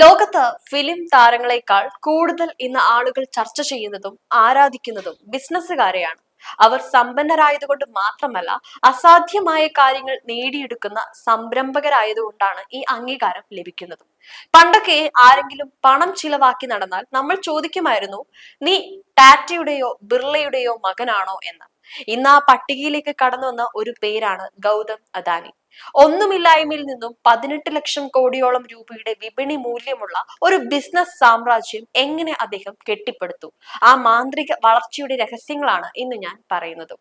ലോകത്ത് ഫിലിം താരങ്ങളെക്കാൾ കൂടുതൽ ഇന്ന് ആളുകൾ ചർച്ച ചെയ്യുന്നതും ആരാധിക്കുന്നതും ബിസിനസ്സുകാരെയാണ്. അവർ സമ്പന്നരായതുകൊണ്ട് മാത്രമല്ല അസാധ്യമായ കാര്യങ്ങൾ നേടിയെടുക്കുന്ന സംരംഭകരായതുകൊണ്ടാണ് ഈ അംഗീകാരം ലഭിക്കുന്നത്. പണ്ടൊക്കെ ആരെങ്കിലും പണം ചിലവാക്കി നടന്നാൽ നമ്മൾ ചോദിക്കുമായിരുന്നു നീ ടാറ്റയുടെയോ ബിർളയുടെയോ മകനാണോ? എന്ന്. ഇന്ന് ആ പട്ടികയിലേക്ക് കടന്നു വന്ന ഒരു പേരാണ് ഗൗതം അദാനി. ഒന്നുമില്ലായ്മയിൽ നിന്നും പതിനെട്ട് ലക്ഷം കോടിയോളം രൂപയുടെ വിപണി മൂല്യമുള്ള ഒരു ബിസിനസ് സാമ്രാജ്യം എങ്ങനെ അദ്ദേഹം കെട്ടിപ്പടുത്തു? ആ മാന്ത്രിക വളർച്ചയുടെ രഹസ്യങ്ങളാണ് ഇന്ന് ഞാൻ പറയുന്നത്.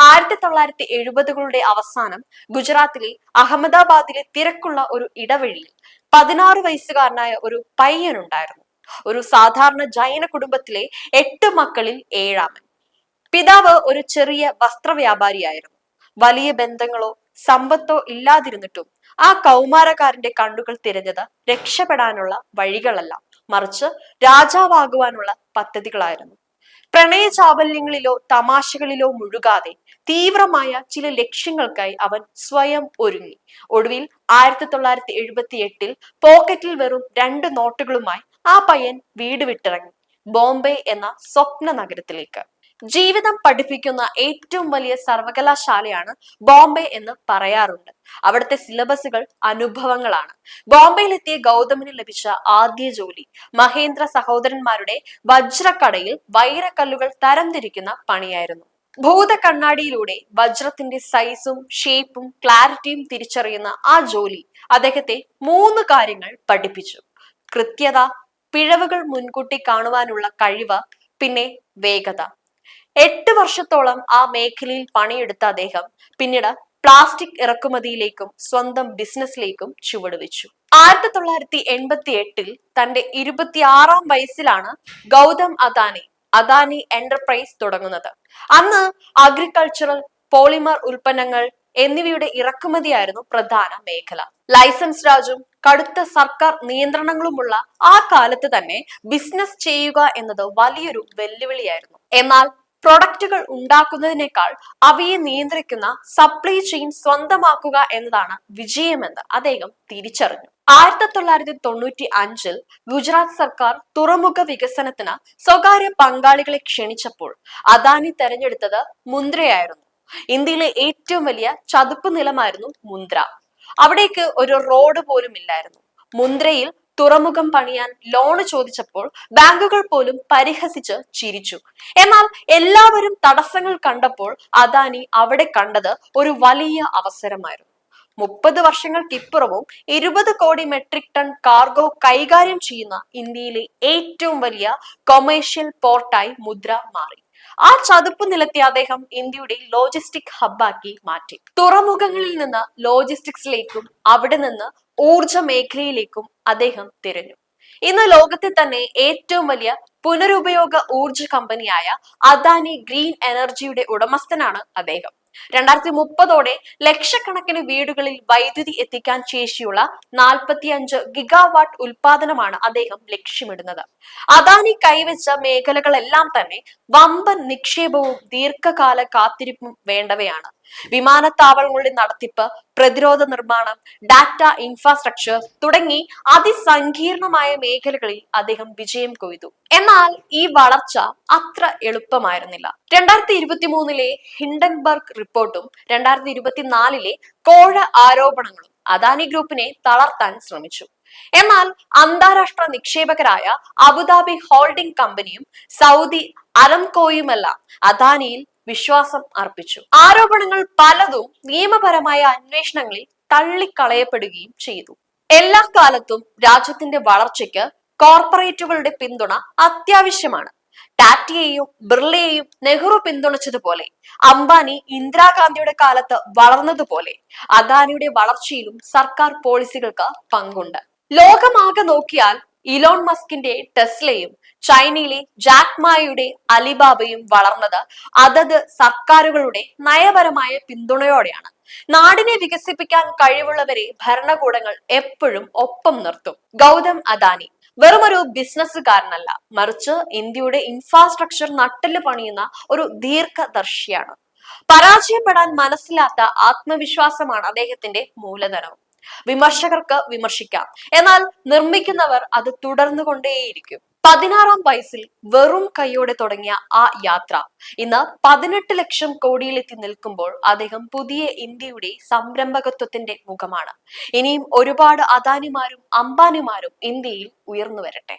ആയിരത്തി തൊള്ളായിരത്തി എഴുപതുകളുടെ അവസാനം ഗുജറാത്തിലെ അഹമ്മദാബാദിലെ തിരക്കുള്ള ഒരു ഇടവഴിയിൽ പതിനാറ് വയസ്സുകാരനായ ഒരു പയ്യനുണ്ടായിരുന്നു. ഒരു സാധാരണ ജൈന കുടുംബത്തിലെ എട്ട് മക്കളിൽ ഏഴാമൻ. പിതാവ് ഒരു ചെറിയ വസ്ത്ര വസ്ത്രവ്യാപാരിയായിരുന്നു. വലിയ ബന്ധങ്ങളോ സമ്പത്തോ ഇല്ലാതിരുന്നിട്ടും ആ കൗമാരക്കാരന്റെ കണ്ണുകൾ തിരഞ്ഞത് രക്ഷപ്പെടാനുള്ള വഴികളല്ല. മറിച്ച് രാജാവാകുവാനുള്ള പദ്ധതികളായിരുന്നു. പ്രണയ ചാബല്യങ്ങളിലോ തമാശകളിലോ മുഴുകാതെ തീവ്രമായ ചില ലക്ഷ്യങ്ങൾക്കായി അവൻ സ്വയം ഒരുങ്ങി. ഒടുവിൽ ആയിരത്തി തൊള്ളായിരത്തി എഴുപത്തി എട്ടിൽ പോക്കറ്റിൽ വെറും രണ്ട് നോട്ടുകളുമായി ആ പയ്യൻ വീട് വിട്ടിറങ്ങി. ബോംബെ എന്ന സ്വപ്ന നഗരത്തിലേക്ക് ജീവിതം പഠിപ്പിക്കുന്ന ഏറ്റവും വലിയ സർവകലാശാലയാണ് ബോംബെ എന്ന് പറയാറുണ്ട്. അവിടുത്തെ സിലബസുകൾ അനുഭവങ്ങളാണ്. ബോംബെയിലെത്തിയ ഗൗതമിന് ലഭിച്ച ആദ്യ ജോലി മഹേന്ദ്ര സഹോദരന്മാരുടെ വജ്രക്കടയിൽ വൈരക്കല്ലുകൾ തരംതിരിക്കുന്ന പണിയായിരുന്നു. ഭൂത കണ്ണാടിയിലൂടെ വജ്രത്തിന്റെ സൈസും ഷേപ്പും ക്ലാരിറ്റിയും തിരിച്ചറിയുന്ന ആ ജോലി അദ്ദേഹത്തെ മൂന്ന് കാര്യങ്ങൾ പഠിപ്പിച്ചു. കൃത്യത പിഴവുകൾ മുൻകൂട്ടി കാണുവാനുള്ള കഴിവ് പിന്നെ വേഗത. എട്ട് വർഷത്തോളം ആ മേഖലയിൽ പണിയെടുത്ത അദ്ദേഹം പിന്നീട് പ്ലാസ്റ്റിക് ഇറക്കുമതിയിലേക്കും സ്വന്തം ബിസിനസ്സിലേക്കും ചുവടുവെച്ചു. ആയിരത്തി തൊള്ളായിരത്തി എൺപത്തി എട്ടിൽ തന്റെ ഇരുപത്തിയാറാം വയസ്സിലാണ് ഗൗതം അദാനി അദാനി എന്റർപ്രൈസ് തുടങ്ങുന്നത്. അന്ന് അഗ്രികൾച്ചറൽ പോളിമർ ഉൽപ്പന്നങ്ങൾ എന്നിവയുടെ ഇറക്കുമതിയായിരുന്നു പ്രധാന മേഖല. ലൈസൻസ് രാജും കടുത്ത സർക്കാർ നിയന്ത്രണങ്ങളുമുള്ള ആ കാലത്ത് തന്നെ ബിസിനസ് ചെയ്യുക എന്നത് വലിയൊരു വെല്ലുവിളിയായിരുന്നു. എന്നാൽ പ്രൊഡക്റ്റുകൾ ഉണ്ടാക്കുന്നതിനേക്കാൾ അവയെ നിയന്ത്രിക്കുന്ന സപ്ലൈ ചെയിൻ സ്വന്തമാക്കുക എന്നതാണ് വിജയമെന്ന് അദ്ദേഹം തിരിച്ചറിഞ്ഞു. ആയിരത്തി തൊള്ളായിരത്തി തൊണ്ണൂറ്റി അഞ്ചിൽ ഗുജറാത്ത് സർക്കാർ തുറമുഖ വികസനത്തിന് സ്വകാര്യ പങ്കാളികളെ ക്ഷണിച്ചപ്പോൾ അദാനി തെരഞ്ഞെടുത്തത് മുന്ദ്രയായിരുന്നു. ഇന്ത്യയിലെ ഏറ്റവും വലിയ ചതുപ്പ് നിലമായിരുന്നു മുന്ദ്ര. അവിടേക്ക് ഒരു റോഡ് പോലും ഇല്ലായിരുന്നു മുന്ദ്രയിൽ തുറമുഖം പണിയാൻ ലോണ് ചോദിച്ചപ്പോൾ ബാങ്കുകൾ പോലും പരിഹസിച്ച് ചിരിച്ചു. എന്നാൽ എല്ലാവരും തടസ്സങ്ങൾ കണ്ടപ്പോൾ അദാനി അവിടെ കണ്ടത് ഒരു വലിയ അവസരമായിരുന്നു. മുപ്പത് വർഷങ്ങൾക്കിപ്പുറവും ഇരുപത് കോടി മെട്രിക് ടൺ കാർഗോ കൈകാര്യം ചെയ്യുന്ന ഇന്ത്യയിലെ ഏറ്റവും വലിയ കൊമേഴ്ഷ്യൽ പോർട്ടായി മുദ്ര മാറി. ആ ചതുപ്പ് നിലത്തെ അദ്ദേഹം ഇന്ത്യയുടെ ലോജിസ്റ്റിക് ഹബ്ബാക്കി മാറ്റി. തുറമുഖങ്ങളിൽ നിന്ന് ലോജിസ്റ്റിക്സിലേക്കും അവിടെ നിന്ന് ഊർജ മേഖലയിലേക്കും അദ്ദേഹം തിരഞ്ഞു. ഇന്ന് ലോകത്തെ തന്നെ ഏറ്റവും വലിയ പുനരുപയോഗ ഊർജ കമ്പനിയായ അദാനി ഗ്രീൻ എനർജിയുടെ ഉടമസ്ഥനാണ് അദ്ദേഹം. രണ്ടായിരത്തി മുപ്പതോടെ ലക്ഷക്കണക്കിന് വീടുകളിൽ വൈദ്യുതി എത്തിക്കാൻ ശേഷിയുള്ള നാൽപ്പത്തിയഞ്ച് ഗിഗാവാട്ട് ഉൽപാദനമാണ് അദ്ദേഹം ലക്ഷ്യമിടുന്നത്. അദാനി കൈവച്ച മേഖലകളെല്ലാം തന്നെ വമ്പൻ നിക്ഷേപവും ദീർഘകാല കാത്തിരിപ്പും വേണ്ടവയാണ്. വിമാനത്താവളങ്ങളുടെ നടത്തിപ്പ് പ്രതിരോധ നിർമ്മാണം ഡാറ്റ ഇൻഫ്രാസ്ട്രക്ചർ തുടങ്ങി അതിസങ്കീർണമായ മേഖലകളിൽ അദ്ദേഹം വിജയം കൊയ്തു. എന്നാൽ ഈ വളർച്ച അത്ര എളുപ്പമായിരുന്നില്ല. രണ്ടായിരത്തി ഇരുപത്തി മൂന്നിലെ ഹിൻഡൻബർഗ് റിപ്പോർട്ടും രണ്ടായിരത്തി ഇരുപത്തിനാലിലെ കോഴ ആരോപണങ്ങളും അദാനി ഗ്രൂപ്പിനെ തളർത്താൻ ശ്രമിച്ചു. എന്നാൽ അന്താരാഷ്ട്ര നിക്ഷേപകരായ അബുദാബി ഹോൾഡിംഗ് കമ്പനിയും സൗദി അലംകോയുമെല്ലാം അദാനിയിൽ വിശ്വാസം അർപ്പിച്ചു. ആരോപണങ്ങൾ പലതും നിയമപരമായ അന്വേഷണങ്ങളിൽ തള്ളിക്കളയപ്പെടുകയും ചെയ്തു. എല്ലാ കാലത്തും രാജ്യത്തിന്റെ വളർച്ചയ്ക്ക് കോർപ്പറേറ്റുകളുടെ പിന്തുണ അത്യാവശ്യമാണ്. ടാറ്റയെയും ബിർളയെയും നെഹ്റു പിന്തുണച്ചതുപോലെ അംബാനി ഇന്ദിരാഗാന്ധിയുടെ കാലത്ത് വളർന്നതുപോലെ അദാനിയുടെ വളർച്ചയിലും സർക്കാർ പോളിസികൾക്ക് പങ്കുണ്ട്. ലോകമാകെ നോക്കിയാൽ ഇലോൺ മസ്കിന്റെ ടെസ്ലയും ചൈനയിലെ ജാക്മായുടെ അലിബാബയും വളർന്നത് അതത് സർക്കാരുകളുടെ നയപരമായ പിന്തുണയോടെയാണ്. നാടിനെ വികസിപ്പിക്കാൻ കഴിവുള്ളവരെ ഭരണകൂടങ്ങൾ എപ്പോഴും ഒപ്പം നിർത്തും. ഗൗതം അദാനി വെറുമൊരു ബിസിനസ്സുകാരനല്ല മറിച്ച് ഇന്ത്യയുടെ ഇൻഫ്രാസ്ട്രക്ചർ നട്ടിൽ പണിയുന്ന ഒരു ദീർഘദർശിയാണ്. പരാജയപ്പെടാൻ മനസ്സിലാത്ത ആത്മവിശ്വാസമാണ് അദ്ദേഹത്തിന്റെ മൂലധനവും വിമർശകർക്ക് വിമർശിക്കാം. എന്നാൽ നിർമ്മിക്കുന്നവർ അത് തുടർന്നു കൊണ്ടേയിരിക്കും പതിനാറാം വയസ്സിൽ വെറും കൈയോടെ തുടങ്ങിയ ആ യാത്ര. ഇന്ന് പതിനെട്ട് ലക്ഷം കോടിയിലെത്തി നിൽക്കുമ്പോൾ അദ്ദേഹം പുതിയ ഇന്ത്യയുടെ സംരംഭകത്വത്തിന്റെ മുഖമാണ്. ഇനിയും ഒരുപാട് അദാനിമാരും അംബാനിമാരും ഇന്ത്യയിൽ ഉയർന്നു വരട്ടെ.